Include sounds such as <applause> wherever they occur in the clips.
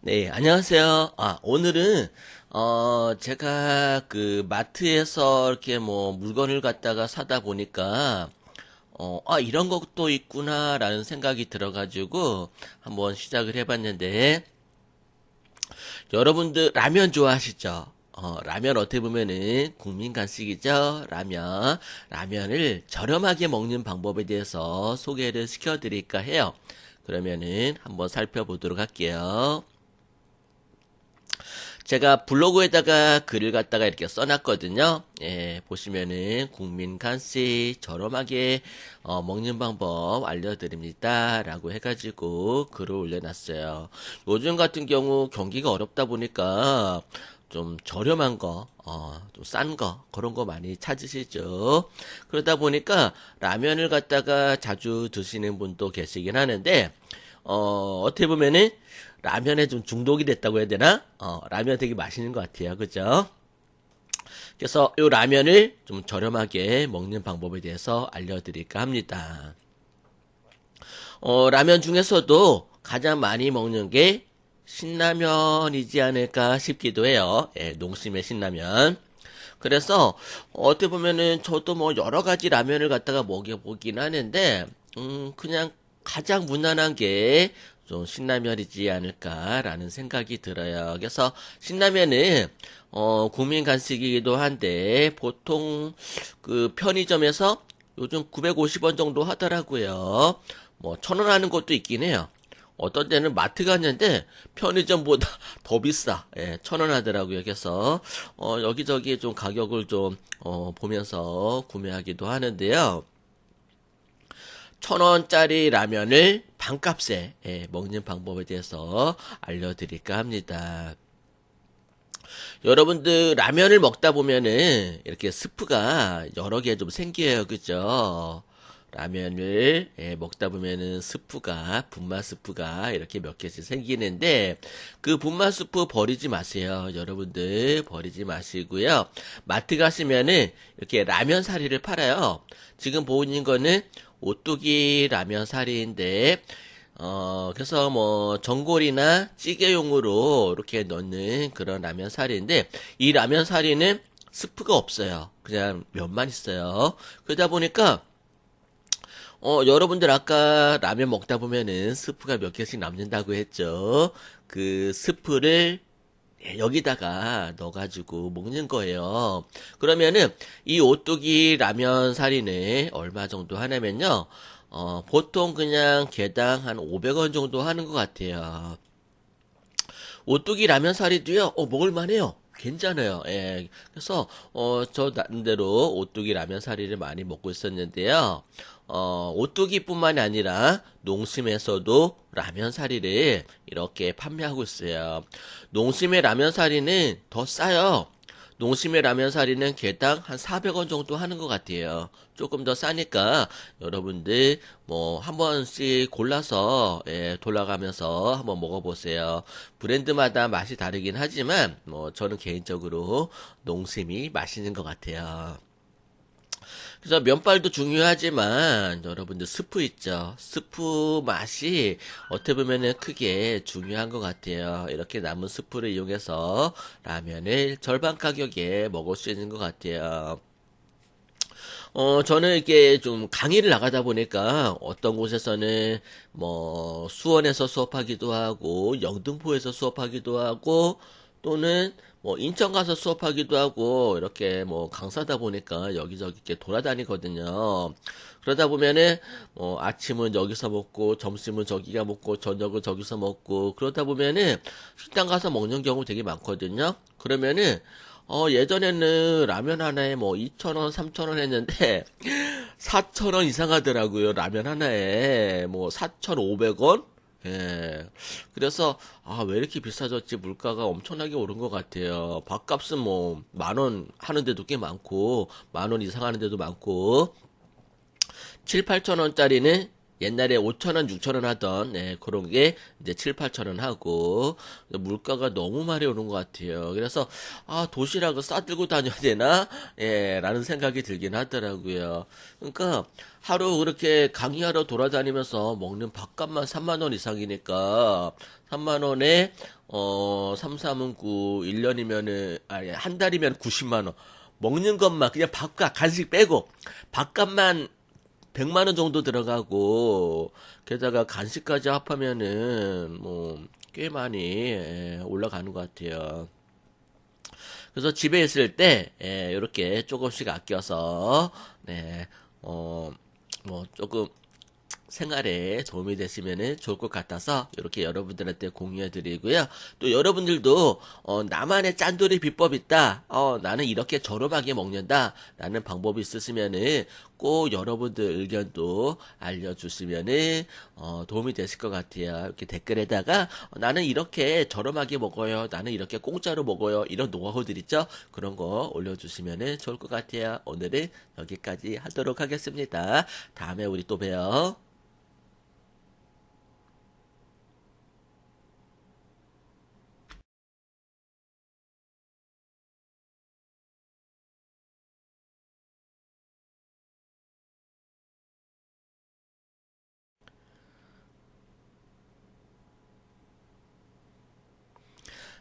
네, 안녕하세요. 아, 오늘은, 어, 제가 그 마트에서 이렇게 뭐 물건을 갖다가 사다 보니까, 어, 아, 이런 것도 있구나라는 생각이 들어가지고 한번 시작을 해봤는데, 여러분들 라면 좋아하시죠? 어, 라면 어떻게 보면은 국민 간식이죠? 라면. 라면을 저렴하게 먹는 방법에 대해서 소개를 시켜드릴까 해요. 그러면은 한번 살펴보도록 할게요. 제가 블로그에다가 글을 갖다가 이렇게 써놨거든요. 예, 보시면은 국민 간식 저렴하게 어, 먹는 방법 알려드립니다. 라고 해가지고 글을 올려놨어요. 요즘 같은 경우 경기가 어렵다 보니까 좀 저렴한 거, 어, 좀 싼 거, 그런 거 많이 찾으시죠. 그러다 보니까 라면을 갖다가 자주 드시는 분도 계시긴 하는데, 어, 어떻게 보면은 라면에 좀 중독이 됐다고 해야 되나? 어, 라면 되게 맛있는 것 같아요. 그죠? 그래서 이 라면을 좀 저렴하게 먹는 방법에 대해서 알려드릴까 합니다. 어, 라면 중에서도 가장 많이 먹는 게 신라면이지 않을까 싶기도 해요. 예, 농심의 신라면. 그래서 어떻게 보면은 저도 뭐 여러 가지 라면을 갖다가 먹여보긴 하는데, 음, 그냥 가장 무난한 게 좀 신라면이지 않을까라는 생각이 들어요. 그래서 신라면은 어, 국민 간식이기도 한데 보통 그 편의점에서 요즘 950원 정도 하더라고요. 뭐 천 원 하는 것도 있긴 해요. 어떤 때는 마트 갔는데 편의점보다 <laughs> 더 비싸. 예, 천원 하더라고요. 그래서 어, 여기저기 좀 가격을 좀 어, 보면서 구매하기도 하는데요. 천 원짜리 라면을 반값에 예, 먹는 방법에 대해서 알려드릴까 합니다. 여러분들 라면을 먹다 보면은 이렇게 스프가 여러 개 좀 생겨요, 그죠? 라면을 예, 먹다 보면은 스프가 분말 스프가 이렇게 몇 개씩 생기는데 그 분말 스프 버리지 마세요 여러분들 버리지 마시고요 마트 가시면은 이렇게 라면 사리를 팔아요 지금 보이는 거는 오뚜기 라면 사리인데 어, 그래서 뭐, 전골이나 찌개용으로 이렇게 넣는 그런 라면 사리인데, 이 라면 사리는 스프가 없어요. 그냥 면만 있어요. 그러다 보니까, 어, 여러분들 아까 라면 먹다 보면은 스프가 몇 개씩 남는다고 했죠. 그 스프를 여기다가 넣어가지고 먹는 거예요. 그러면은 이 오뚜기 라면 사리는 얼마 정도 하냐면요. 어, 보통 그냥 개당 한 500원 정도 하는 것 같아요. 오뚜기 라면 사리도요, 어, 먹을만해요. 괜찮아요. 예. 그래서, 어, 저 나름대로 오뚜기 라면 사리를 많이 먹고 있었는데요. 어, 오뚜기뿐만이 아니라 농심에서도 라면 사리를 이렇게 판매하고 있어요. 농심의 라면 사리는 더 싸요. 농심의 라면 사리는 개당 한 400원 정도 하는 것 같아요. 조금 더 싸니까 여러분들 뭐 한 번씩 골라서 예, 돌아가면서 한번 먹어보세요. 브랜드마다 맛이 다르긴 하지만 뭐 저는 개인적으로 농심이 맛있는 것 같아요. 그래서 면발도 중요하지만 여러분들 스프 있죠. 스프 맛이 어떻게 보면은 크게 중요한 것 같아요. 이렇게 남은 스프를 이용해서 라면을 절반 가격에 먹을 수 있는 것 같아요. 어, 저는 이게 좀 강의를 나가다 보니까 어떤 곳에서는 뭐 수원에서 수업하기도 하고 영등포에서 수업하기도 하고 또는 뭐 인천 가서 수업하기도 하고 이렇게 뭐 강사다 보니까 여기저기 이렇게 돌아다니거든요. 그러다 보면은 뭐 아침은 여기서 먹고 점심은 저기가 먹고 저녁은 저기서 먹고 그러다 보면은 식당 가서 먹는 경우 되게 많거든요. 그러면은 어 예전에는 라면 하나에 뭐 2,000원, 3,000원 했는데 <laughs> 4,000원 이상 하더라고요. 라면 하나에 뭐 4,500원? 예. 그래서, 아, 왜 이렇게 비싸졌지? 물가가 엄청나게 오른 것 같아요. 밥값은 뭐, 만 원 하는 데도 꽤 많고, 만 원 이상 하는 데도 많고, 7, 8천 원짜리는 옛날에 5천원, 6천원 하던, 네, 그런 게 이제 7, 8천원 하고, 물가가 너무 많이 오는 것 같아요. 그래서, 아, 도시락을 싸들고 다녀야 되나? 예, 라는 생각이 들긴 하더라고요. 그러니까, 하루 그렇게 강의하러 돌아다니면서 먹는 밥값만 3만원 이상이니까, 3만원에, 어, 3, 3은 9, 1년이면은, 아니, 한 달이면 90만원. 먹는 것만, 그냥 밥값, 간식 빼고, 밥값만 100만 원 정도 들어가고 게다가 간식까지 합하면은 뭐 꽤 많이 예, 올라가는 것 같아요. 그래서 집에 있을 때 예, 이렇게 조금씩 아껴서 네, 어, 뭐 조금 생활에 도움이 되시면 좋을 것 같아서 이렇게 여러분들한테 공유해 드리고요. 또 여러분들도 어, 나만의 짠돌이 비법 있다. 어, 나는 이렇게 저렴하게 먹는다. 라는 방법이 있으시면은 꼭 여러분들 의견도 알려주시면은 어, 도움이 되실 것 같아요. 이렇게 댓글에다가 어, 나는 이렇게 저렴하게 먹어요. 나는 이렇게 공짜로 먹어요. 이런 노하우들 있죠? 그런 거 올려주시면은 좋을 것 같아요. 오늘은 여기까지 하도록 하겠습니다. 다음에 우리 또 봬요.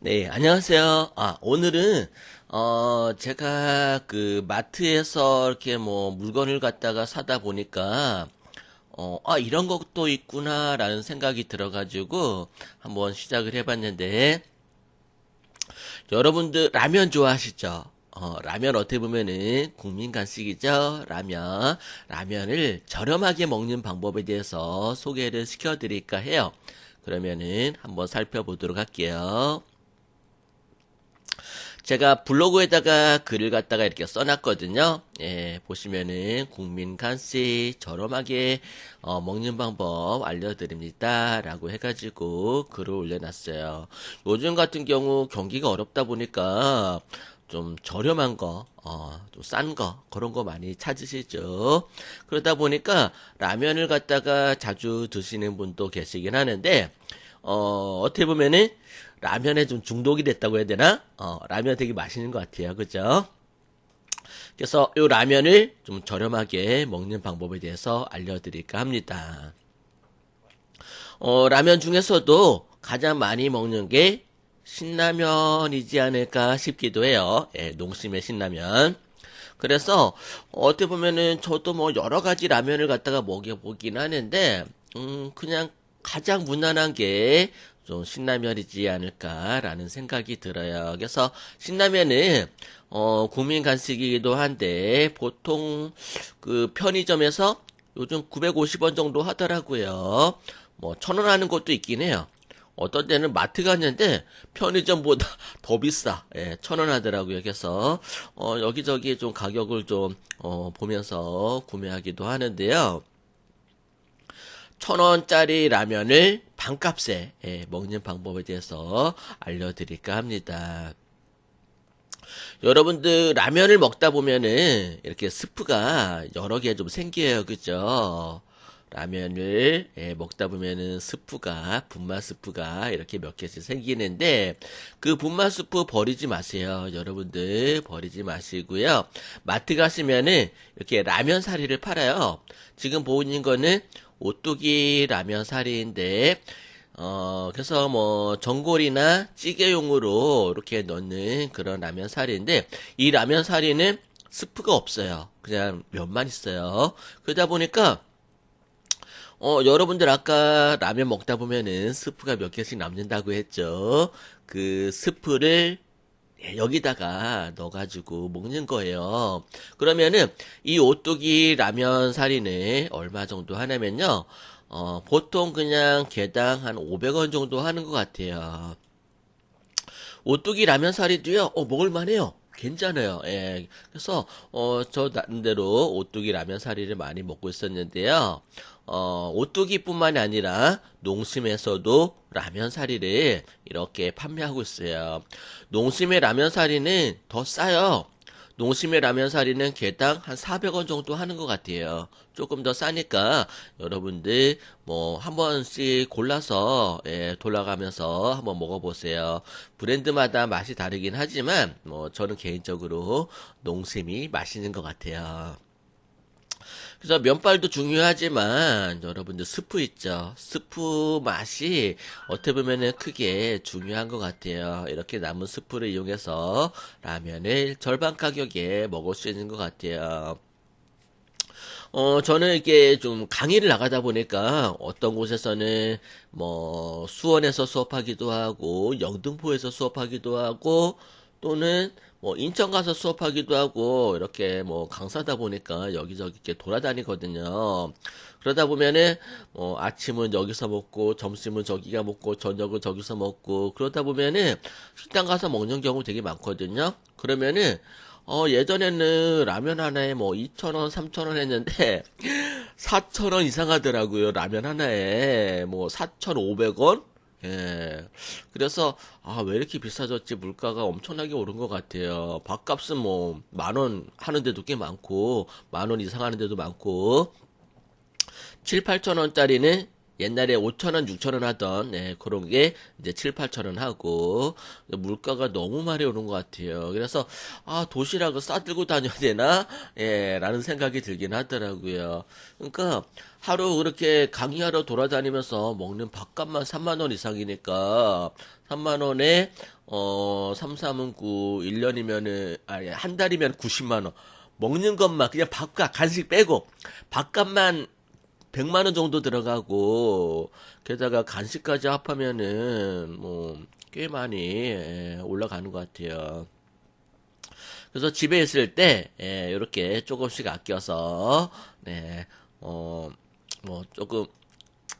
네, 안녕하세요. 아, 오늘은, 어, 제가 그 마트에서 이렇게 뭐 물건을 갖다가 사다 보니까, 어, 아, 이런 것도 있구나라는 생각이 들어가지고 한번 시작을 해봤는데, 여러분들 라면 좋아하시죠? 어, 라면 어떻게 보면은 국민 간식이죠? 라면. 라면을 저렴하게 먹는 방법에 대해서 소개를 시켜드릴까 해요. 그러면은 한번 살펴보도록 할게요. 제가 블로그에다가 글을 갖다가 이렇게 써놨거든요. 예, 보시면은 국민 간식 저렴하게 어, 먹는 방법 알려드립니다. 라고 해가지고 글을 올려놨어요. 요즘 같은 경우 경기가 어렵다 보니까 좀 저렴한 거, 어, 좀 싼 거, 그런 거 많이 찾으시죠. 그러다 보니까 라면을 갖다가 자주 드시는 분도 계시긴 하는데, 어, 어떻게 보면은 라면에 좀 중독이 됐다고 해야 되나? 어, 라면 되게 맛있는 것 같아요. 그죠? 그래서 이 라면을 좀 저렴하게 먹는 방법에 대해서 알려드릴까 합니다. 어, 라면 중에서도 가장 많이 먹는 게 신라면이지 않을까 싶기도 해요. 예, 농심의 신라면. 그래서 어떻게 보면은 저도 뭐 여러 가지 라면을 갖다가 먹여보긴 하는데, 음, 그냥 가장 무난한 게 좀 신라면이지 않을까라는 생각이 들어요. 그래서 신라면은 어, 국민 간식이기도 한데 보통 그 편의점에서 요즘 950원 정도 하더라고요. 뭐 천 원 하는 것도 있긴 해요. 어떤 때는 마트 갔는데 편의점보다 <laughs> 더 비싸. 예, 천원 하더라고요. 그래서 어, 여기저기 좀 가격을 좀 어, 보면서 구매하기도 하는데요. 천 원짜리 라면을 반값에 예, 먹는 방법에 대해서 알려드릴까 합니다. 여러분들 라면을 먹다 보면은 이렇게 스프가 여러 개 좀 생겨요, 그죠? 라면을 예, 먹다 보면은 스프가 분말 스프가 이렇게 몇 개씩 생기는데 그 분말 스프 버리지 마세요. 여러분들 버리지 마시고요. 마트 가시면은 이렇게 라면 사리를 팔아요. 지금 보이는 거는 오뚜기 라면 사리인데 어, 그래서 뭐, 전골이나 찌개용으로 이렇게 넣는 그런 라면 사리인데, 이 라면 사리는 스프가 없어요. 그냥 면만 있어요. 그러다 보니까, 어, 여러분들 아까 라면 먹다 보면은 스프가 몇 개씩 남는다고 했죠. 그 스프를 예, 여기다가 넣어가지고 먹는 거예요. 그러면은 이 오뚜기 라면 사리는 얼마 정도 하냐면요. 어, 보통 그냥 개당 한 500원 정도 하는 것 같아요. 오뚜기 라면 사리도요, 어, 먹을만해요. 괜찮아요. 예. 그래서, 어, 저 나름대로 오뚜기 라면 사리를 많이 먹고 있었는데요. 어, 오뚜기뿐만이 아니라 농심에서도 라면 사리를 이렇게 판매하고 있어요. 농심의 라면 사리는 더 싸요. 농심의 라면 사리는 개당 한 400원 정도 하는 것 같아요. 조금 더 싸니까 여러분들 뭐 한 번씩 골라서 예, 돌아가면서 한번 먹어보세요. 브랜드마다 맛이 다르긴 하지만 뭐 저는 개인적으로 농심이 맛있는 것 같아요. 그래서 면발도 중요하지만 여러분들 스프 있죠. 스프 맛이 어떻게 보면은 크게 중요한 것 같아요. 이렇게 남은 스프를 이용해서 라면을 절반 가격에 먹을 수 있는 것 같아요. 어, 저는 이게 좀 강의를 나가다 보니까 어떤 곳에서는 뭐 수원에서 수업하기도 하고 영등포에서 수업하기도 하고 또는 뭐 인천 가서 수업하기도 하고 이렇게 뭐 강사다 보니까 여기저기 이렇게 돌아다니거든요. 그러다 보면은 뭐 아침은 여기서 먹고 점심은 저기가 먹고 저녁은 저기서 먹고 그러다 보면은 식당 가서 먹는 경우 되게 많거든요. 그러면은 어 예전에는 라면 하나에 뭐 2,000원, 3,000원 했는데 <laughs> 4,000원 이상 하더라고요. 라면 하나에 뭐 4,500원? 예. 그래서, 아, 왜 이렇게 비싸졌지? 물가가 엄청나게 오른 것 같아요. 밥값은 뭐, 만 원 하는 데도 꽤 많고, 만 원 이상 하는 데도 많고, 7, 8천 원짜리는 옛날에 5천 원, 6천 원 하던 예, 그런 게 이제 7, 8천 원 하고 물가가 너무 많이 오른 것 같아요. 그래서 아 도시락을 싸들고 다녀야 되나? 예, 라는 생각이 들긴 하더라고요. 그러니까 하루 그렇게 강의하러 돌아다니면서 먹는 밥값만 3만 원 이상이니까 3만 원에 어 3, 3은 9, 1년이면은 아니 한 달이면 90만 원. 먹는 것만 그냥 밥값 간식 빼고 밥값만 100만 원 정도 들어가고 게다가 간식까지 합하면은 뭐 꽤 많이 예, 올라가는 것 같아요. 그래서 집에 있을 때 예, 이렇게 조금씩 아껴서 네, 어, 뭐 조금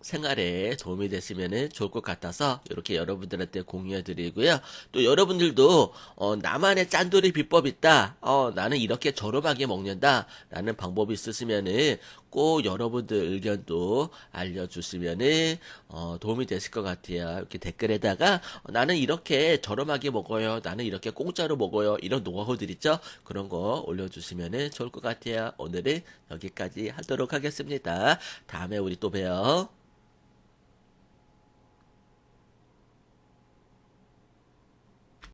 생활에 도움이 됐으면 좋을 것 같아서 이렇게 여러분들한테 공유해 드리고요. 또 여러분들도 어, 나만의 짠돌이 비법 있다. 어, 나는 이렇게 저렴하게 먹는다. 라는 방법이 있으시면은 꼭 여러분들 의견도 알려주시면은 어, 도움이 되실 것 같아요. 이렇게 댓글에다가 어, 나는 이렇게 저렴하게 먹어요. 나는 이렇게 공짜로 먹어요. 이런 노하우들 있죠? 그런 거 올려주시면은 좋을 것 같아요. 오늘은 여기까지 하도록 하겠습니다. 다음에 우리 또 봬요.